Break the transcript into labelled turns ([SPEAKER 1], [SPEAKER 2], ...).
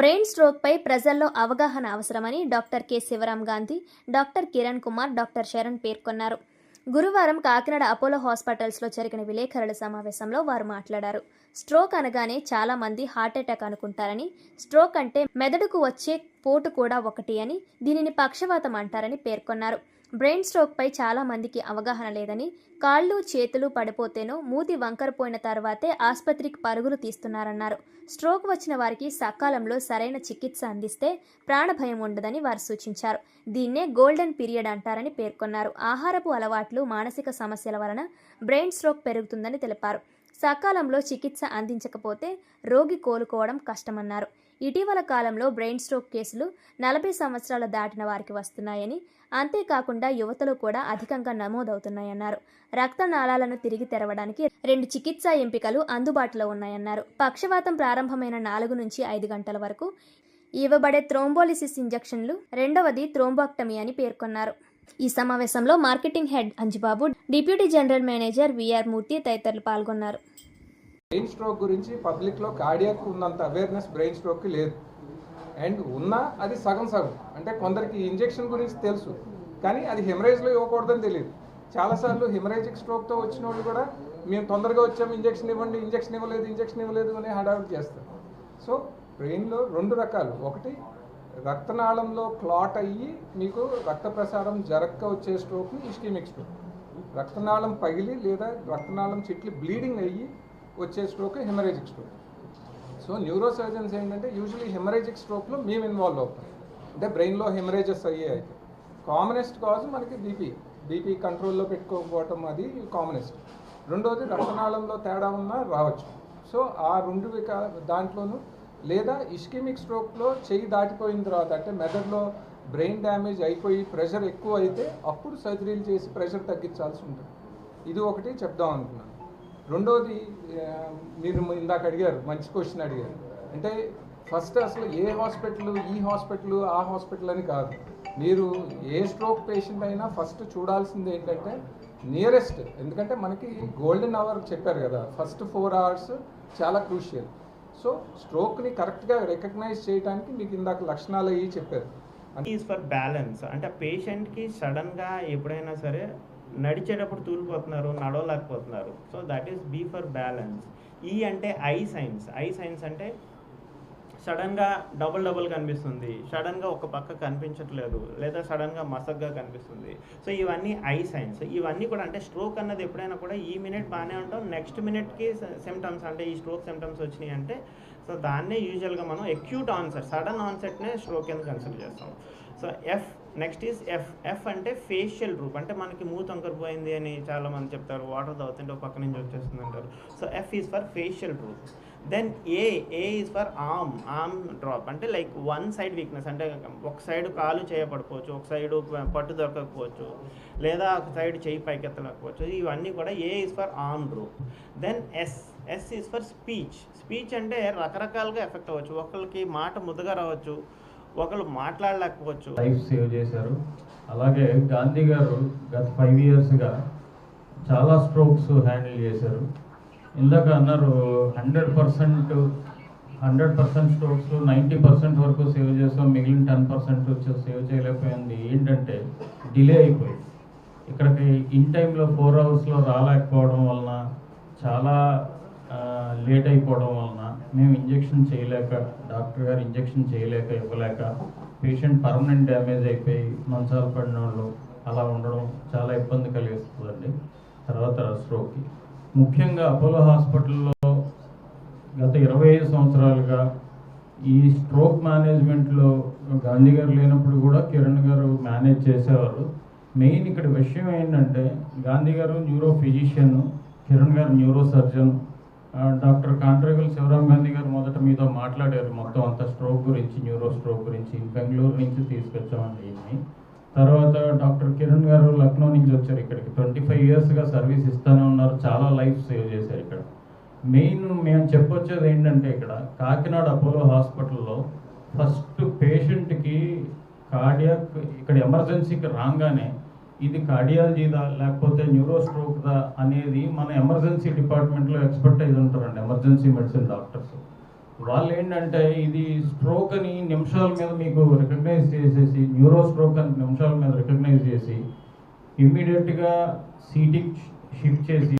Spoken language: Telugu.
[SPEAKER 1] బ్రెయిన్ స్ట్రోక్పై ప్రజల్లో అవగాహన అవసరమని doctor K. Sivaram Gandhi doctor Kiran Kumar doctor Saran పేర్కొన్నారు. గురువారం కాకినాడ అపోలో హాస్పిటల్స్లో జరిగిన విలేకరుల సమావేశంలో వారు మాట్లాడారు. స్ట్రోక్ అనగానే చాలామంది హార్ట్ హార్ట్అటాక్ అనుకుంటారని స్ట్రోక్ అంటే మెదడుకు వచ్చే పోటు కూడా ఒకటి అని దీనిని పక్షవాతం అంటారని పేర్కొన్నారు. బ్రెయిన్ స్ట్రోక్పై చాలా మందికి అవగాహన లేదని కాళ్ళు చేతులు పడిపోతేనో మూతి వంకరపోయిన తర్వాతే ఆసుపత్రికి పరుగులు తీస్తున్నారన్నారు. స్ట్రోక్ వచ్చిన వారికి సకాలంలో సరైన చికిత్స అందిస్తే ప్రాణభయం ఉండదని వారు సూచించారు. దీన్నే గోల్డెన్ పీరియడ్ అంటారని పేర్కొన్నారు. ఆహారపు అలవాట్లు మానసిక సమస్యల వలన బ్రెయిన్ స్ట్రోక్ పెరుగుతుందని తెలిపారు. సకాలంలో చికిత్స అందించకపోతే రోగి కోలుకోవడం కష్టమన్నారు. ఇటీవల కాలంలో బ్రెయిన్ స్ట్రోక్ కేసులు నలభై సంవత్సరాలు దాటిన వారికి వస్తున్నాయని అంతేకాకుండా యువతలో కూడా అధికంగా నమోదవుతున్నాయన్నారు. రక్తనాళాలను తిరిగి తెరవడానికి రెండు చికిత్సా ఎంపికలు అందుబాటులో ఉన్నాయన్నారు. పక్షవాతం ప్రారంభమైన నాలుగు నుంచి ఐదు గంటల వరకు ఇవ్వబడే థ్రోంబోలిసిస్ ఇంజెక్షన్లు రెండవది థ్రోంబాక్టమీ అని పేర్కొన్నారు. ఈ సమావేశంలో marketing head Anjubabu deputy general manager VR Murthy తదితరులు పాల్గొన్నారు.
[SPEAKER 2] బ్రెయిన్ స్ట్రోక్ గురించి పబ్లిక్లో కార్డియాక్ ఉన్నంత అవేర్నెస్ బ్రెయిన్ స్ట్రోక్కి లేదు. అండ్ ఉన్నా అది సగం సగం. అంటే కొందరికి ఇంజెక్షన్ గురించి తెలుసు కానీ అది హెమరేజ్లో ఇవ్వకూడదని తెలియదు చాలాసార్లు హెమరేజిక్ స్ట్రోక్తో వచ్చిన వాళ్ళు కూడా మేము తొందరగా వచ్చాము ఇంజెక్షన్ ఇవ్వండి ఇంజెక్షన్ ఇవ్వలేదు ఇంజెక్షన్ ఇవ్వలేదు అని హడావిడి చేస్తారు. సో బ్రెయిన్లో రెండు రకాలు. ఒకటి రక్తనాళంలో క్లాట్ అయ్యి మీకు రక్త ప్రసారం జరక్క వచ్చే స్ట్రోక్ని ఇస్కీమిక్ స్ట్రోక్. రక్తనాళం పగిలి లేదా రక్తనాళం చెట్లు బ్లీడింగ్ అయ్యి వచ్చే stroke hemorrhagic stroke so neuro surgeons ఏంటంటే యూజువలీ హెమరేజిక్ స్ట్రోక్లో మేము ఇన్వాల్వ్ అవుతాం. అంటే బ్రెయిన్లో హెమరేజెస్ అయ్యే అయితే. కామనెస్ట్ కాజ్ మనకి బీపీ బీపీ కంట్రోల్లో పెట్టుకోకపోవటం అది కామనెస్ట్ రెండోది రక్తనాళంలో తేడా ఉన్నా రావచ్చు. సో ఆ రెండు వికా దాంట్లోనూ లేదా ఇస్కిమిక్ స్ట్రోక్లో చెయ్యి దాటిపోయిన తర్వాత అంటే మెదడులో బ్రెయిన్ డ్యామేజ్ అయిపోయి ప్రెషర్ ఎక్కువ అయితే అప్పుడు సర్జరీలు చేసి ప్రెషర్ తగ్గించాల్సి ఉంటుంది. ఇది ఒకటి చెప్దాం అనుకున్నాను. రెండోది మీరు ఇందాక అడిగారు మంచి క్వశ్చన్ అడిగారు. అంటే ఫస్ట్ అసలు ఏ హాస్పిటల్ ఈ హాస్పిటల్ ఆ హాస్పిటల్ అని కాదు. మీరు ఏ స్ట్రోక్ పేషెంట్ అయినా ఫస్ట్ చూడాల్సింది ఏంటంటే నియరెస్ట్ ఎందుకంటే మనకి గోల్డెన్ అవర్ చెప్పారు కదా ఫస్ట్ ఫోర్ అవర్స్ చాలా క్రూషియల్ సో స్ట్రోక్ని కరెక్ట్గా రికగ్నైజ్ చేయడానికి మీకు ఇందాక లక్షణాలు అయ్యి చెప్పారు.
[SPEAKER 3] ఈజ్ ఫర్ బ్యాలెన్స్ అంటే పేషెంట్కి సడన్గా ఎప్పుడైనా సరే నడిచేటప్పుడు తూలిపోతున్నారు నడవలేకపోతున్నారు. So that is be for balance E అంటే ఐ సైన్స్ ఐ సైన్స్ అంటే సడన్గా డబుల్ డబుల్ కనిపిస్తుంది. సడన్గా ఒక పక్క కనిపించట్లేదు. లేదా సడన్గా మసగ్గా కనిపిస్తుంది. సో ఇవన్నీ ఐ సైన్స్ ఇవన్నీ కూడా అంటే స్ట్రోక్ అన్నది ఎప్పుడైనా కూడా ఈ మినిట్ బాగానే ఉంటాం. నెక్స్ట్ మినిట్కి సిమ్టమ్స్ అంటే ఈ స్ట్రోక్ సిమ్టమ్స్ వచ్చినాయి అంటే సో దాన్నే యూజువల్గా మనం ఎక్యూట్ ఆన్సెట్ సడన్ ఆన్సెట్నే స్ట్రోక్ కింద కన్సిడర్ చేస్తాం. So F next is F F అంటే ఫేషియల్ రూప్ అంటే మనకి మూత పోయింది అని చాలా మంది చెప్తారు వాటర్ తాగుతుంటే ఒక పక్క నుంచి వచ్చేస్తుంది అంటారు. So F is for facial droop. Then A A is for arm arm drop అంటే లైక్ వన్ సైడ్ వీక్నెస్ అంటే ఒక సైడ్ కాలు చేయబడిపోవచ్చు ఒక సైడ్ పట్టు దొరకకపోవచ్చు లేదా ఒక సైడ్ చేయి పైకెత్తలేకపోవచ్చు ఇవన్నీ కూడా A is for arm droop then S S is for speech. Speech అంటే రకరకాలుగా ఎఫెక్ట్ అవ్వచ్చు. ఒకరికి మాట ముద్దగా రావచ్చు ఒకరు మాట్లాడలేకపోవచ్చు.
[SPEAKER 4] లైఫ్ సేవ్ చేశారు. అలాగే గాంధీ గారు గత ఫైవ్ ఇయర్స్గా చాలా స్ట్రోక్స్ హ్యాండిల్ చేశారు. ఇందాక అన్నారు hundred percent hundred percent strokes ninety percent వరకు సేవ్ చేసాం. మిగిలిన టెన్ పర్సెంట్ సేవ్ చేయలేకపోయింది. ఏంటంటే డిలే అయిపోయింది. ఇక్కడికి ఇన్ టైంలో ఫోర్ అవర్స్లో రాలేకపోవడం వలన చాలా లేట్ అయిపోవడం వలన మేము ఇంజెక్షన్ చేయలేక డాక్టర్ గారు ఇంజెక్షన్ చేయలేక ఇవ్వలేక పేషెంట్ పర్మనెంట్ డ్యామేజ్ అయిపోయి మంచాలు పడిన వాళ్ళు అలా ఉండడం చాలా ఇబ్బంది కలిగిస్తుందండి. తర్వాత స్ట్రోక్కి. ముఖ్యంగా అపోలో హాస్పిటల్లో గత ఇరవై ఐదు సంవత్సరాలుగా ఈ స్ట్రోక్ మేనేజ్మెంట్లో గాంధీ గారు లేనప్పుడు కూడా కిరణ్ గారు మేనేజ్ చేసేవారు. మెయిన్ ఇక్కడ విషయం ఏంటంటే గాంధీ గారు neuro physician Kiran garu neuro surgeon doctor కాంట్రేగుల్ Sivaram Gandhi గారు మొదట మీతో మాట్లాడారు. మొత్తం అంత స్ట్రోక్ గురించి న్యూరో స్ట్రోక్ గురించి. బెంగళూరు నుంచి తీసుకొచ్చామండి ఈయన్ని. తర్వాత డాక్టర్ కిరణ్ గారు లక్నో నుంచి వచ్చారు ఇక్కడికి. ట్వంటీ ఫైవ్ ఇయర్స్గా సర్వీస్ ఇస్తూనే ఉన్నారు. చాలా లైఫ్ సేవ్ చేశారు ఇక్కడ. మెయిన్ మేము చెప్పొచ్చేది ఏంటంటే ఇక్కడ కాకినాడ అపోలో హాస్పిటల్లో ఫస్ట్ పేషెంట్కి కార్డియాక్ ఇక్కడ ఎమర్జెన్సీకి రాగానే ఇది కార్డియాలజీదా లేకపోతే న్యూరో స్ట్రోక్దా అనేది మన ఎమర్జెన్సీ డిపార్ట్మెంట్లో ఎక్స్పర్టైజ్ ఉంటారండి ఎమర్జెన్సీ మెడిసిన్ డాక్టర్స్. వాళ్ళు ఏంటంటే ఇది స్ట్రోక్ అని నిమిషాల మీద మీకు రికగ్నైజ్ చేసేసి న్యూరో స్ట్రోక్ అని నిమిషాల మీద రికగ్నైజ్ చేసి ఇమ్మీడియట్గా సీటింగ్ షిఫ్ట్ చేసి